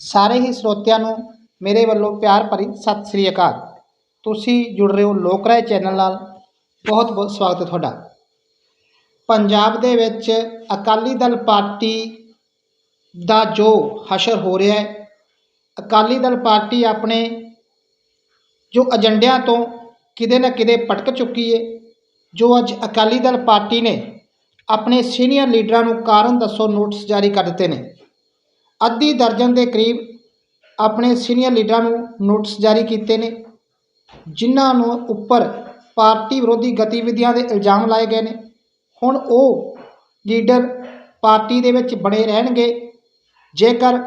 ਸਾਰੇ ਹੀ ਸਰੋਤਿਆਂ ਨੂੰ ਮੇਰੇ ਵੱਲੋਂ ਪਿਆਰ ਭਰੀ ਸਤਿ ਸ੍ਰੀ ਅਕਾਲ। ਤੁਸੀਂ ਜੁੜ ਰਹੇ ਹੋ ਲੋਕ ਰਾਏ ਚੈਨਲ ਨਾਲ। ਬਹੁਤ ਬਹੁਤ ਸਵਾਗਤ ਹੈ ਤੁਹਾਡਾ। ਪੰਜਾਬ ਦੇ ਵਿੱਚ ਅਕਾਲੀ ਦਲ ਪਾਰਟੀ ਦਾ ਜੋ ਹਸ਼ਰ ਹੋ ਰਿਹਾ ਹੈ, ਅਕਾਲੀ ਦਲ ਪਾਰਟੀ ਆਪਣੇ ਜੋ ਏਜੰਡਿਆਂ ਤੋਂ ਕਿਤੇ ਨਾ ਕਿਤੇ ਭਟਕ ਚੁੱਕੀ ਹੈ, ਜੋ ਅੱਜ ਅਕਾਲੀ ਦਲ ਪਾਰਟੀ ਨੇ ਆਪਣੇ ਸੀਨੀਅਰ ਲੀਡਰਾਂ ਨੂੰ ਕਾਰਨ ਦੱਸੋ ਨੋਟਿਸ ਜਾਰੀ ਕਰ ਦਿੱਤੇ ਨੇ। ਅੱਧੀ ਦਰਜਨ ਦੇ ਕਰੀਬ ਆਪਣੇ ਸੀਨੀਅਰ ਲੀਡਰਾਂ ਨੂੰ ਨੋਟਿਸ ਜਾਰੀ ਕੀਤੇ ਨੇ, ਜਿਨ੍ਹਾਂ ਨੂੰ ਉੱਪਰ ਪਾਰਟੀ ਵਿਰੋਧੀ ਗਤੀਵਿਧੀਆਂ ਦੇ ਇਲਜ਼ਾਮ ਲਾਏ ਗਏ ਨੇ। ਹੁਣ ਉਹ ਲੀਡਰ ਪਾਰਟੀ ਦੇ ਵਿੱਚ ਬਣੇ ਰਹਿਣਗੇ। ਜੇਕਰ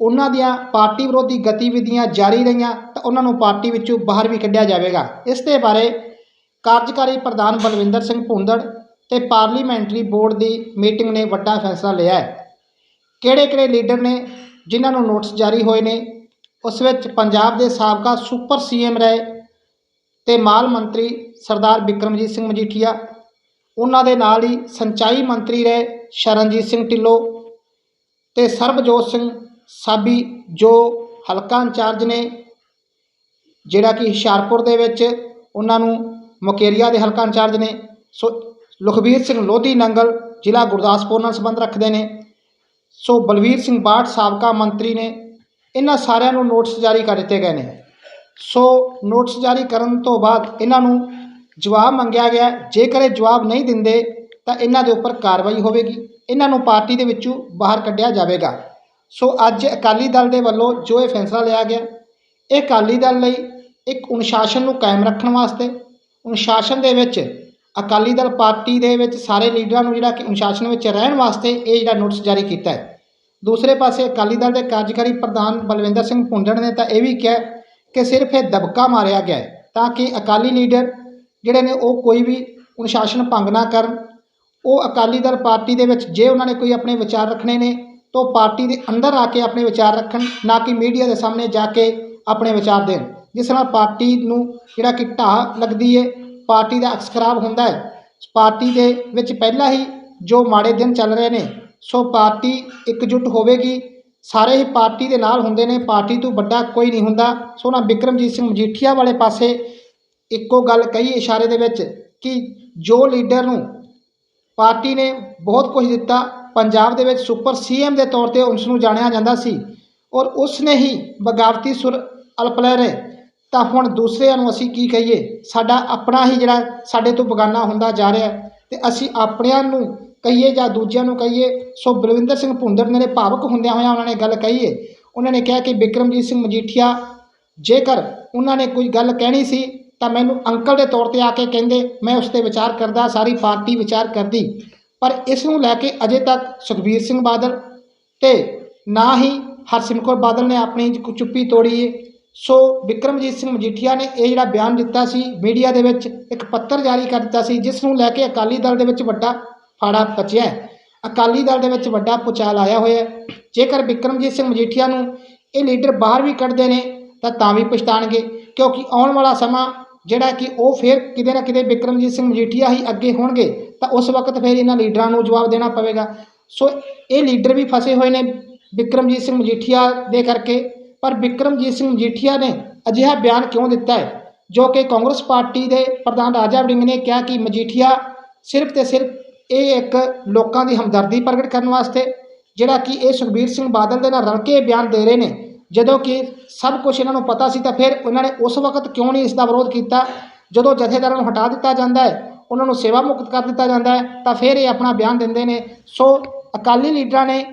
ਉਹਨਾਂ ਦੀਆਂ ਪਾਰਟੀ ਵਿਰੋਧੀ ਗਤੀਵਿਧੀਆਂ ਜਾਰੀ ਰਹੀਆਂ, ਤਾਂ ਉਹਨਾਂ ਨੂੰ ਪਾਰਟੀ ਵਿੱਚੋਂ ਬਾਹਰ ਵੀ ਕੱਢਿਆ ਜਾਵੇਗਾ। ਇਸ ਦੇ ਬਾਰੇ ਕਾਰਜਕਾਰੀ ਪ੍ਰਧਾਨ ਬਲਵਿੰਦਰ ਸਿੰਘ ਭੁੰਦੜ ਤੇ ਪਾਰਲੀਮੈਂਟਰੀ ਬੋਰਡ ਦੀ ਮੀਟਿੰਗ ਨੇ ਵੱਡਾ ਫੈਸਲਾ ਲਿਆ ਹੈ। ਕਿਹੜੇ ਕਿਹੜੇ ਲੀਡਰ ਨੇ ਜਿਨ੍ਹਾਂ ਨੂੰ ਨੋਟਿਸ ਜਾਰੀ ਹੋਏ ਨੇ? ਉਸ ਵਿੱਚ ਪੰਜਾਬ ਦੇ ਸਾਬਕਾ ਸੁਪਰ ਸੀਐਮ ਰਹੇ ਤੇ ਮਾਲ ਮੰਤਰੀ ਸਰਦਾਰ ਬਿਕਰਮਜੀਤ ਸਿੰਘ ਮਜੀਠੀਆ, ਉਹਨਾਂ ਦੇ ਨਾਲ ਹੀ ਸਿੰਚਾਈ ਮੰਤਰੀ ਰਹੇ ਸ਼ਰਨਜੀਤ ਸਿੰਘ ਢਿੱਲੋਂ ਤੇ ਸਰਬਜੋਤ ਸਿੰਘ ਸਾਬੀ, ਜੋ ਹਲਕਾ ਇੰਚਾਰਜ ਨੇ, ਜਿਹੜਾ ਕਿ ਹੁਸ਼ਿਆਰਪੁਰ ਦੇ ਵਿੱਚ ਉਹਨਾਂ ਨੂੰ ਮੁਕੇਰੀਆ ਦੇ ਹਲਕਾ ਇੰਚਾਰਜ ਨੇ। ਸੋ ਲਖਬੀਰ ਸਿੰਘ ਲੋਧੀ ਨੰਗਲ ਜ਼ਿਲ੍ਹਾ ਗੁਰਦਾਸਪੁਰ ਨਾਲ ਸੰਬੰਧ ਰੱਖਦੇ ਨੇ। ਸੋ ਬਲਵੀਰ ਸਿੰਘ ਬਾਠ, ਸਾਬਕਾ ਮੰਤਰੀ ਨੇ ਇਹਨਾਂ ਸਾਰਿਆਂ ਨੂੰ ਨੋਟਿਸ ਜਾਰੀ ਕਰ ਦਿੱਤੇ ਗਏ ਨੇ। ਸੋ ਨੋਟਿਸ ਜਾਰੀ ਕਰਨ ਤੋਂ ਬਾਅਦ ਇਹਨਾਂ ਨੂੰ ਜਵਾਬ ਮੰਗਿਆ ਗਿਆ, ਜੇਕਰ ਇਹ ਜਵਾਬ ਨਹੀਂ ਦਿੰਦੇ ਤਾਂ ਇਹਨਾਂ ਦੇ ਉੱਪਰ ਕਾਰਵਾਈ ਹੋਵੇਗੀ। ਇਹਨਾਂ ਨੂੰ ਪਾਰਟੀ ਦੇ ਵਿੱਚੋਂ ਬਾਹਰ ਕੱਢਿਆ ਜਾਵੇਗਾ। ਸੋ ਅੱਜ ਅਕਾਲੀ ਦਲ ਦੇ ਵੱਲੋਂ ਜੋ ਇਹ ਫੈਸਲਾ ਲਿਆ ਗਿਆ, ਇਹ ਅਕਾਲੀ ਦਲ ਲਈ ਇੱਕ ਅਨੁਸ਼ਾਸਨ ਨੂੰ ਕਾਇਮ ਰੱਖਣ ਵਾਸਤੇ, ਅਨੁਸ਼ਾਸਨ ਦੇ ਵਿੱਚ ਅਕਾਲੀ ਦਲ ਪਾਰਟੀ ਦੇ ਵਿੱਚ ਸਾਰੇ ਲੀਡਰਾਂ ਨੂੰ ਜਿਹੜਾ ਕਿ ਅਨੁਸ਼ਾਸਨ ਵਿੱਚ ਰਹਿਣ ਵਾਸਤੇ ਇਹ ਜਿਹੜਾ ਨੋਟਿਸ ਜਾਰੀ ਕੀਤਾ ਹੈ। ਦੂਸਰੇ ਪਾਸੇ ਅਕਾਲੀ ਦਲ ਦੇ ਕਾਰਜਕਾਰੀ ਪ੍ਰਧਾਨ ਬਲਵਿੰਦਰ ਸਿੰਘ ਭੁੰਦੜ ਨੇ ਤਾਂ ਇਹ ਵੀ ਕਿਹਾ ਕਿ ਸਿਰਫ ਇਹ ਦਬਕਾ ਮਾਰਿਆ ਗਿਆ ਹੈ ਤਾਂ ਕਿ ਅਕਾਲੀ ਲੀਡਰ ਜਿਹੜੇ ਨੇ ਉਹ ਕੋਈ ਵੀ ਅਨੁਸ਼ਾਸਨ ਭੰਗ ਨਾ ਕਰਨ। ਉਹ ਅਕਾਲੀ ਦਲ ਪਾਰਟੀ ਦੇ ਵਿੱਚ ਜੇ ਉਹਨਾਂ ਨੇ ਕੋਈ ਆਪਣੇ ਵਿਚਾਰ ਰੱਖਣੇ ਨੇ ਤਾਂ ਉਹ ਪਾਰਟੀ ਦੇ ਅੰਦਰ ਆ ਕੇ ਆਪਣੇ ਵਿਚਾਰ ਰੱਖਣ, ਨਾ ਕਿ ਮੀਡੀਆ ਦੇ ਸਾਹਮਣੇ ਜਾ ਕੇ ਆਪਣੇ ਵਿਚਾਰ ਦੇਣ। ਜਿਸ ਨਾਲ ਪਾਰਟੀ ਨੂੰ ਜਿਹੜਾ ਕਿ ਢਾਹ ਲੱਗਦੀ ਹੈ ਪਾਰਟੀ ਦਾ ਅਕਸ ਖਰਾਬ ਹੁੰਦਾ ਹੈ। ਪਾਰਟੀ ਦੇ ਵਿੱਚ ਪਹਿਲਾਂ ਹੀ ਜੋ ਮਾੜੇ ਦਿਨ ਚੱਲ ਰਹੇ ਨੇ, ਸੋ ਪਾਰਟੀ ਇਕਜੁੱਟ ਹੋਵੇਗੀ। ਸਾਰੇ ਹੀ ਪਾਰਟੀ ਦੇ ਨਾਲ ਹੁੰਦੇ ਨੇ, ਪਾਰਟੀ ਤੋਂ ਵੱਡਾ ਕੋਈ ਨਹੀਂ ਹੁੰਦਾ। ਸੋ ਨਾ ਬਿਕਰਮਜੀਤ ਸਿੰਘ ਮਜੀਠੀਆ ਵਾਲੇ ਪਾਸੇ ਇੱਕੋ ਗੱਲ ਕਹੀ ਇਸ਼ਾਰੇ ਦੇ ਵਿੱਚ ਕਿ ਜੋ ਲੀਡਰ ਨੂੰ ਪਾਰਟੀ ਨੇ ਬਹੁਤ ਕੁਝ ਦਿੱਤਾ, ਪੰਜਾਬ ਦੇ ਵਿੱਚ ਸੁਪਰ ਸੀਐਮ ਦੇ ਤੌਰ ਤੇ ਉਸ ਨੂੰ ਜਾਣਿਆ ਜਾਂਦਾ ਸੀ ਔਰ ਉਸ ਨੇ ਹੀ ਬਗਾਵਤੀ ਸੁਰ ਅਲਪਲਰ ਹੈ ਤਾਂ ਹੁਣ ਦੂਸਰਿਆਂ ਨੂੰ ਅਸੀਂ ਕੀ ਕਹੀਏ? ਸਾਡਾ ਆਪਣਾ ਹੀ ਜਿਹੜਾ ਸਾਡੇ ਤੋਂ ਬਗਾਨਾ ਹੁੰਦਾ ਜਾ ਰਿਹਾ ਹੈ ਤੇ ਅਸੀਂ ਆਪਣਿਆਂ ਨੂੰ ਕਹੀਏ ਜਾਂ ਦੂਜਿਆਂ ਨੂੰ ਕਹੀਏ, ਸੋ ਬਲਵਿੰਦਰ ਸਿੰਘ ਭੁੰਦਰ ਨੇ ਭਾਵਕ ਹੁੰਦਿਆਂ ਹੋਇਆਂ ਉਹਨਾਂ ਨੇ ਗੱਲ ਕਹੀ ਹੈ ਉਹਨਾਂ ਨੇ ਕਿਹਾ ਕਿ ਬਿਕਰਮਜੀਤ ਸਿੰਘ ਮਜੀਠੀਆ, ਜੇਕਰ ਉਹਨਾਂ ਨੇ ਕੋਈ ਗੱਲ ਕਹਿਣੀ ਸੀ, ਤਾਂ ਮੈਨੂੰ ਅੰਕਲ ਦੇ ਤੌਰ ਤੇ ਆ ਕੇ ਕਹਿੰਦੇ, ਮੈਂ ਉਸ ਤੇ ਵਿਚਾਰ ਕਰਦਾ, ਸਾਰੀ ਪਾਰਟੀ ਵਿਚਾਰ ਕਰਦੀ। ਪਰ ਇਸ ਨੂੰ ਲੈ ਕੇ ਅਜੇ ਤੱਕ ਸੁਖਬੀਰ ਸਿੰਘ ਬਾਦਲ ਤੇ ਨਾ ਹੀ ਹਰਸਿਮਰਤ ਕੌਰ ਬਾਦਲ ਨੇ ਆਪਣੀ ਚੁੱਪੀ ਤੋੜੀ ਹੈ ਸੋ ਬਿਕਰਮਜੀਤ ਸਿੰਘ ਮਜੀਠੀਆ ਨੇ ਇਹ ਜਿਹੜਾ ਬਿਆਨ ਦਿੱਤਾ ਸੀ, ਮੀਡੀਆ ਦੇ ਵਿੱਚ ਇੱਕ ਪੱਤਰ ਜਾਰੀ ਕਰ ਦਿੱਤਾ ਸੀ, ਜਿਸ ਨੂੰ ਲੈ ਕੇ ਅਕਾਲੀ ਦਲ ਦੇ ਵਿੱਚ ਵੱਡਾ ਫਾੜਾ ਪਚਿਆ ਅਕਾਲੀ ਦਲ ਦੇ ਵਿੱਚ ਵੱਡਾ ਪੁਚਾਲ ਆਇਆ ਹੋਇਆ ਜੇਕਰ ਬਿਕਰਮਜੀਤ ਸਿੰਘ ਮਜੀਠੀਆ ਨੂੰ ਇਹ ਲੀਡਰ ਬਾਹਰ ਵੀ ਕੱਢਦੇ ਨੇ, ਤਾਂ ਤਾਂ ਵੀ ਪਛਤਾਣਗੇ, ਕਿਉਂਕਿ ਆਉਣ ਵਾਲਾ ਸਮਾਂ ਜਿਹੜਾ ਕਿ ਉਹ ਫਿਰ ਕਿਤੇ ਨਾ ਕਿਤੇ ਬਿਕਰਮਜੀਤ ਸਿੰਘ ਮਜੀਠੀਆ ਹੀ ਅੱਗੇ ਹੋਣਗੇ, ਤਾਂ ਉਸ ਵਕਤ ਫਿਰ ਇਹਨਾਂ ਲੀਡਰਾਂ ਨੂੰ ਜਵਾਬ ਦੇਣਾ ਪਵੇਗਾ। ਸੋ ਇਹ ਲੀਡਰ ਵੀ ਫਸੇ ਹੋਏ ਨੇ ਬਿਕਰਮਜੀਤ ਸਿੰਘ ਮਜੀਠੀਆ ਦੇ ਕਰਕੇ। ਪਰ ਬਿਕਰਮਜੀਤ ਸਿੰਘ ਮਜੀਠੀਆ ਨੇ ਅਜਿਹਾ ਬਿਆਨ ਕਿਉਂ ਦਿੱਤਾ ਹੈ? ਜੋ ਕਿ ਕਾਂਗਰਸ ਪਾਰਟੀ ਦੇ ਪ੍ਰਧਾਨ ਰਾਜਾ ਵੜਿੰਗ ਨੇ ਕਿਹਾ ਕਿ ਮਜੀਠੀਆ ਸਿਰਫ ਤੇ ਸਿਰਫ ਇਹ ਇੱਕ ਲੋਕਾਂ ਦੀ ਹਮਦਰਦੀ ਪ੍ਰਗਟ ਕਰਨ ਵਾਸਤੇ, ਜਿਹੜਾ ਕਿ ਇਹ ਸੁਖਬੀਰ ਸਿੰਘ ਬਾਦਲ ਦੇ ਨਾਲ ਰਲ ਕੇ ਬਿਆਨ ਦੇ ਰਹੇ ਨੇ। ਜਦੋਂ ਕਿ ਸਭ ਕੁਝ ਇਹਨਾਂ ਨੂੰ ਪਤਾ ਸੀ ਤਾਂ ਫਿਰ ਉਹਨਾਂ ਨੇ ਉਸ ਵਕਤ ਕਿਉਂ ਨਹੀਂ ਇਸ ਦਾ ਵਿਰੋਧ ਕੀਤਾ? ਜਦੋਂ ਜਥੇਦਾਰਾਂ ਨੂੰ ਹਟਾ ਦਿੱਤਾ ਜਾਂਦਾ ਹੈ, ਉਹਨਾਂ ਨੂੰ ਸੇਵਾ ਮੁਕਤ ਕਰ ਦਿੱਤਾ ਜਾਂਦਾ ਹੈ, ਤਾਂ ਫਿਰ ਇਹ ਆਪਣਾ ਬਿਆਨ ਦਿੰਦੇ ਨੇ। ਸੋ ਅਕਾਲੀ ਲੀਡਰਾਂ ਨੇ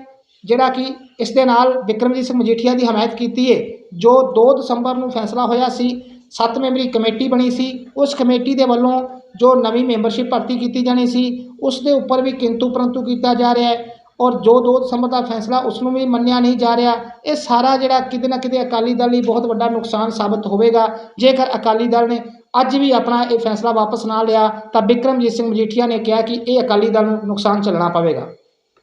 ਜਿਹੜਾ ਕਿ ਇਸ ਦੇ ਨਾਲ ਬਿਕਰਮਜੀਤ ਸਿੰਘ ਮਜੀਠੀਆ ਦੀ ਹਮਾਇਤ ਕੀਤੀ ਹੈ ਜੋ 2 ਦਸੰਬਰ ਨੂੰ ਫੈਸਲਾ ਹੋਇਆ ਸੀ 7 ਮੈਂਬਰੀ ਕਮੇਟੀ ਬਣੀ ਸੀ, ਉਸ ਕਮੇਟੀ ਦੇ ਵੱਲੋਂ ਜੋ ਨਵੀਂ ਮੈਂਬਰਸ਼ਿਪ ਭਰਤੀ ਕੀਤੀ ਜਾਣੀ ਸੀ, ਉਸ ਦੇ ਉੱਪਰ ਵੀ ਕਿੰਤੂ ਪਰੰਤੂ ਕੀਤਾ ਜਾ ਰਿਹਾ ਹੈ ਔਰ ਜੋ 2 ਦਸੰਬਰ ਦਾ ਫੈਸਲਾ ਉਸ ਨੂੰ ਵੀ ਮੰਨਿਆ ਨਹੀਂ ਜਾ ਰਿਹਾ, ਇਹ ਸਾਰਾ ਜਿਹੜਾ ਕਿਤੇ ਨਾ ਕਿਤੇ ਅਕਾਲੀ ਦਲ ਲਈ ਬਹੁਤ ਵੱਡਾ ਨੁਕਸਾਨ ਸਾਬਤ ਹੋਵੇਗਾ। ਜੇਕਰ ਅਕਾਲੀ ਦਲ ਨੇ ਅੱਜ ਵੀ ਆਪਣਾ ਇਹ ਫੈਸਲਾ ਵਾਪਸ ਨਾ ਲਿਆ, ਤਾਂ ਬਿਕਰਮਜੀਤ ਸਿੰਘ ਮਜੀਠੀਆ ਨੇ ਕਿਹਾ ਕਿ ਇਹ ਅਕਾਲੀ ਦਲ ਨੂੰ ਨੁਕਸਾਨ ਝੱਲਣਾ ਪਵੇਗਾ।